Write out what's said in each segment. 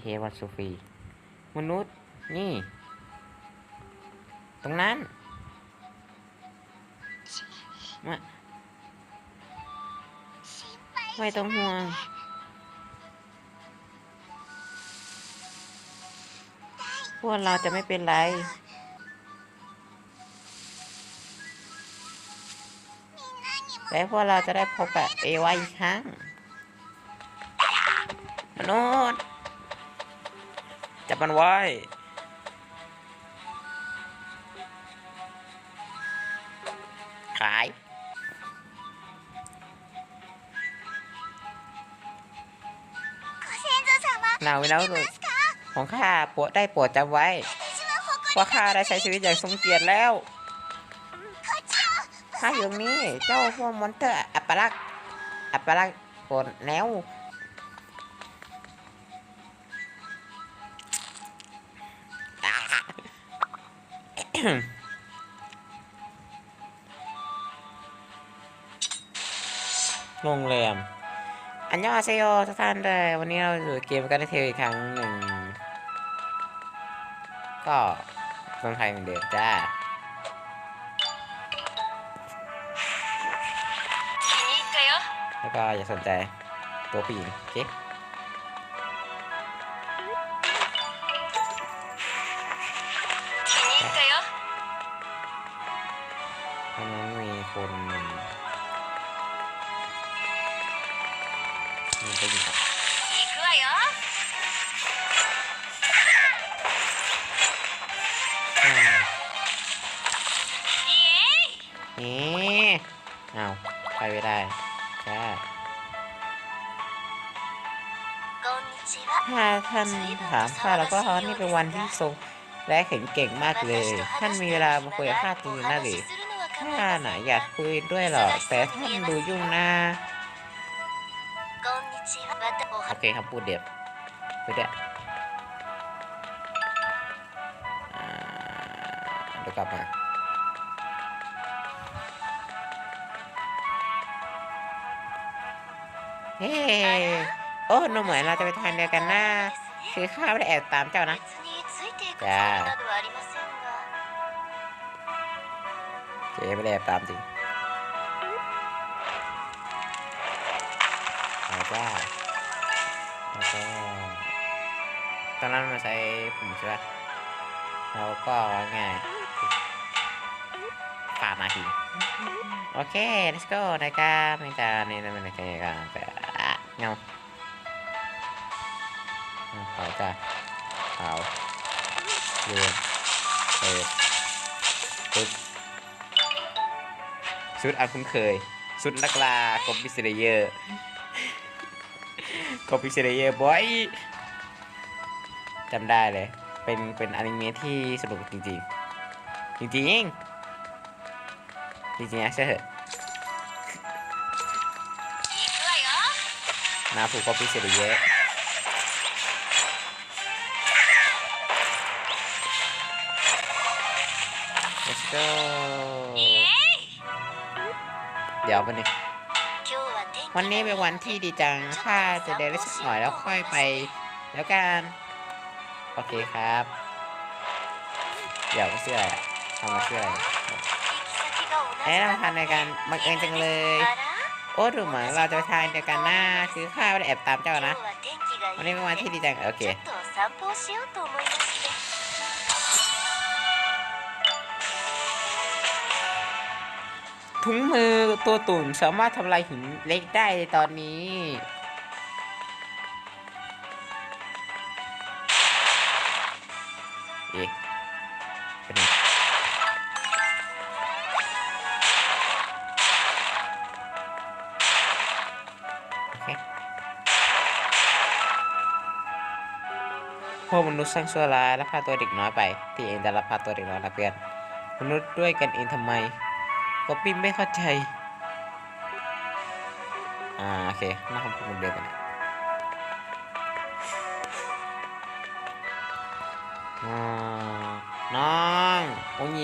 เทวัสุฟี มนุษย์ นี่ ตรงนั้นมาไม่ต้องห่วงพวกเราจะไม่เป็นไร และพวกเราจะได้พบกับเอวาอีกครั้ง มนุษย์ บมันไว้ขายหนาวินาลุของข้าปวดได้ปวดจำไว้ ว่าข้าได้ใช้ชีวิตอย่างสมเกียรติแล้วข้าอยู่นี้เจ้าพวกมอนเตอร์อัปลักษ์อัปลักษ์กดแล้ว โรงแรม อันยอเซโยทุกท่านได้วันนี้เราอยู่เกมกันได้เทลอีกครั้งหนึ่ง ก็ต้องไทยเหมือนเดิมจ้าแล้วก็อย่าสนใจตัวผู้หญิงโอเค อันนั้นมีคนมีไปอยู่ครับนี่เอาไปไม่ได้แค่ถ้าท่านถามข้าแล้วก็ฮอนนี่เป็นวันที่ทรงและเข็งเก่งมากเลย ท่านมีเวลามาคุยกับข้าตีน่าหรือ ข้าน่ะอยากคุยด้วยหรอแต่ท่านดูยุ่งนะโอเคครับพูดเด็บไปเด็ดเดี๋ยวกลับมาเฮ้โอ้หนูเหมือนเราจะไปทานเดียวกันนะ คือข้าไม่ได้แอบตามเจ้านะจ้า เจ๊ไม่ได้แอบตามจริงเอาจ้าแล้วก็ตอนนั้นมาใช้ผมใช่ปะแล้วก็ง่ายปาดมาทีโอเค let's go นะครับไม่จ้านี่นั่นเป็นอะไรกันแต่เงาขาวจ้าขาวเรือนเปิด ชุดอันคุ้นเคย ชุดนักลาคอมพิเซเเยอร์คอมพิเซเเยอร์บอยจำได้เลย เป็นเป็นอนิเมะที่สนุกจริงจริงจริงๆ จริงๆนะใช่เหรอน้าผูกคอมพิเซเเยอร์เลส เดี๋ยววันนี้วันนี้เป็นวันที่ดีจัง ถ้าจะเดินได้สักหน่อยแล้วค่อยไปแล้วกัน โอเคครับ เดี๋ยวเสื่อทำมาเสื่อแอะไรแนะนทานในการมังเอิญจังเลย โอ้ดูเหมือนเราจะทานเดียการหน้า คือข้าไม่ได้แอบตามเจ้านะ วันนี้เป็นวันที่ดีจัง โอเค ถุงมือตัวตุ่นสามารถทำลายหินเล็กได้ในตอนนี้ เอ๊ะเป็นโอเคพวกมนุษย์สร้างชั่วร้ายและพาตัวเด็กน้อยไป ที่เองจะรับพาตัวเด็กน้อยนะเพื่อนมนุษย์ด้วยกันเองทำไม ป๊อปปี้ไม่เข้าใจ อ่า โอเคน่าคำงคนเดิมกันน้องโอ้ย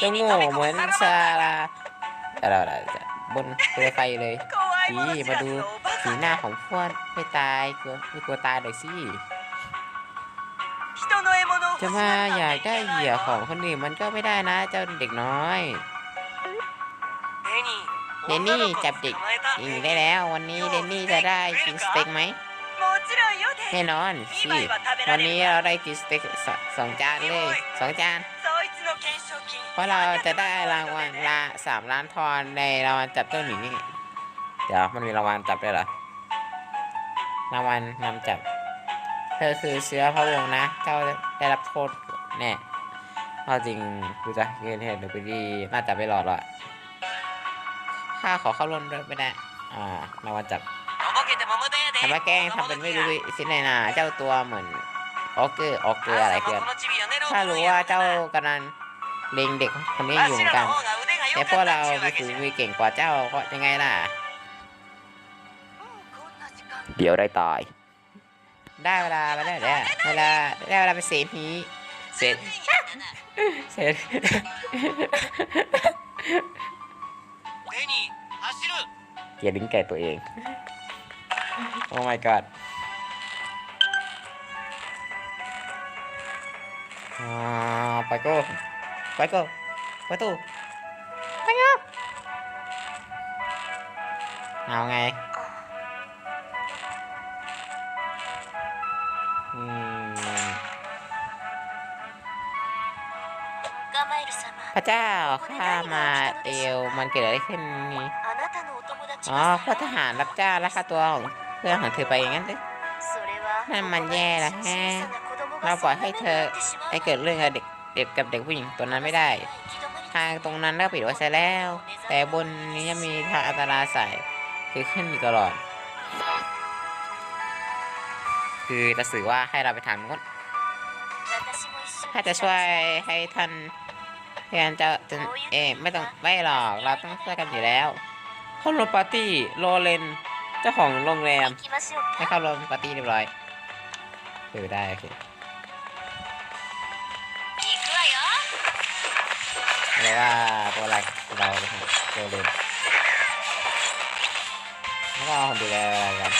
จะโง่เหมือนซาลาอะไรบนเรือไฟเลยดีมาดูสีหน้าของพวกไม่ตายกลัวไม่กลัวตายเน่อยสิ จะมาอยากได้เหยื่อของคนอื่นมันก็ไม่ได้นะ เจ้าเด็กน้อยเดนนี่จับเด็กอีกได้แล้ว วันนี้เดนนี่จะได้กินสเต็กไหมแน่นอนสิวันนี้เราได้กินสเต็กสองจานเลยสองจานเพราะเราจะได้รางวัลละสามล้านทอนในรางวัลจับเจ้าหนีนี่เดี๋ยวมันมีรางวัลจับได้เหรอรางวัลนำจับ เธอคือเสื้อพระวงนะ เจ้า ได้รับโทษแน่ถ้าจริงกูจะเกณฑ์เหตุหรือไปดีน่าจะไม่ลอดละข้าขอเข้าร่วมด้วยไม่ได้อ่ามาวันจับทำไมแกล้งทำเป็นไม่รู้สินายนาเจ้าตัวเหมือนออกเกอร์ออกเกอร์อะไรเกินถ้ารู้ว่าเจ้ากำนันเล็งเด็กคนนี้อยู่กัน แต่พวกเรามีฝีมือเก่งกว่าเจ้าก็ยังไงล่ะ เดี๋ยวได้ตาย ได้เวลามาแล้วเนี่ยเวลาได้เวลาไปเสพีเสร็จเสร็จอย่าดิ้งแก่ตัวเอง โอ้ my god ไปก็ไปก็ไปตู้ไปก็เอาไง พระเจ้าข้ามาเอวมันเกิดอะไรขึ้นนี่อ๋อพวกทหารรับจ้าแล้วค่ะตัวของเพื่อนของเธอไปอย่างนั้นเลนั่นมันแย่ละแฮะเราปล่อยให้เธอให้เกิดเรื่องกับเด็กเด็กกับเด็กผู้หญิงตัวนั้นไม่ได้ ทางตรงนั้นก็ปิดไว้ซะแล้ว แต่บนนี้ยังมีทางอันตรายใส่คือขึ้นอยู่ตลอด คือจะสื่อว่าให้เราไปถามนู้น ถ้าจะช่วยให้ท่านพยายาจะจนเอไม่ต้องไม่หรอกเราต้องช่วยกันอยู่แล้ว เข้าร่วมปาร์ตี้โรเลนเจ้าของโรงแรมให้เข้าร่วมปาร์ตี้เรียบร้อยเออได้โอเคอะไรว่าตัวหลักเราโรเลนแล้วก็ดูแลอะกัน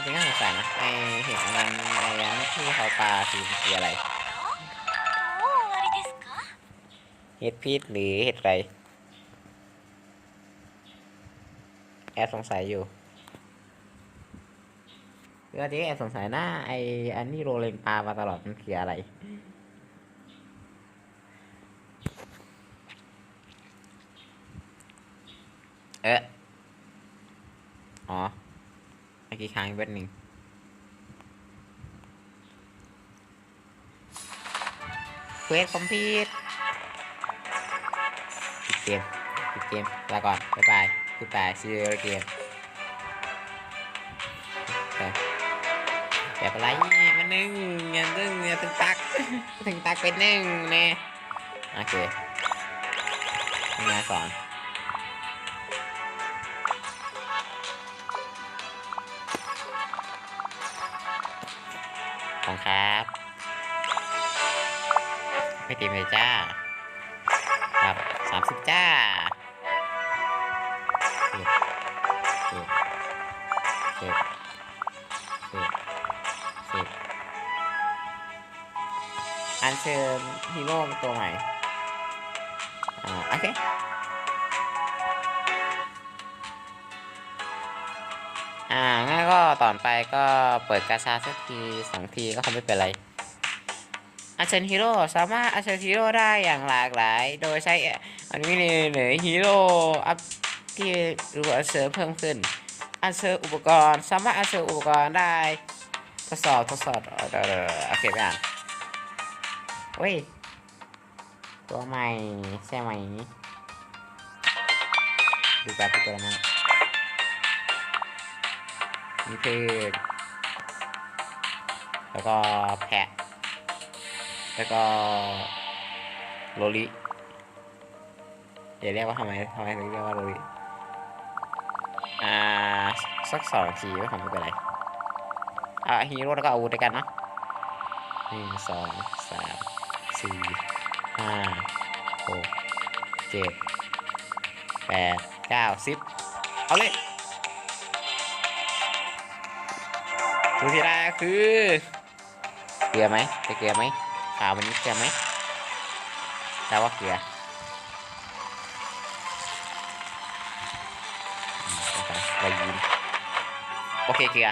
ควจริงน่าสงสัยนะไอเห็นอันนั้นไออันที่เขาปลาคือคืออะไร เห็ดพิษหรือเห็ดไรแอบสงสัยอยู่เมื่อกี้แอบสงสัยหน้าไออันนี้โรเลงปลามาตลอดมันคืออะไรเอออ๋อ กี้ค้างอีกเว็บหนึ่งเควสคอมพิวปิดเกมปิดเกมลาก่อนบ๊ายบายกูตายซีเรียเกมแบบอะไรมันหนึ่งอย่าดึงอย่าถึงตักถึงตักเป็นหนึ่งแน่โอเคนี่นสอน ของครับ ไม่ตีมเลยจ้า ครับสามสิบจ้าเก็บเก็บเก็บเก็บเก็บอันเชิญฮีโร่ตัวใหม่อ่าโอเค ต่อนไปก็เปิดกาชาสักทีสองทีก็คงไม่เป็นไรอัญเชิญฮีโร่สามารถอัญเชิญฮีโร่ได้อย่างหลากหลาย โดยใช้อันนี้เหนือฮีโร่อัพที่รู้อัญเชิญเพิ่มขึ้นอัญเชิญอุปกรณ์สามารถอัญเชิญอุปกรณ์ได้ ทดสอบทดสอบเออเดี๋ยวเดี๋ยวโอเคไปอ่านเว้ยตัวใหม่ใช่ไหมดูแบบตัวนั้น มีเพศแล้วก็แพะ แล้วก็โลลิอย่าเรียกว่าทำไมทำไมถึงเรียกว่าโลลิอ่าสักสองทีก็ทำไม่เป็นไรอ่าฮีโร่แล้วก็อาวุธด้วยกันเนาะหนึ่งสองสามสี่ห้าหกเจ็ดแปดเก้าสิบเอาเลย ดูที่ได้คือเกลือไหมจะเกลือไหมข่าววันนี้เกลือไหมแต่ว่าเกลือไปยินโอเคเกลือ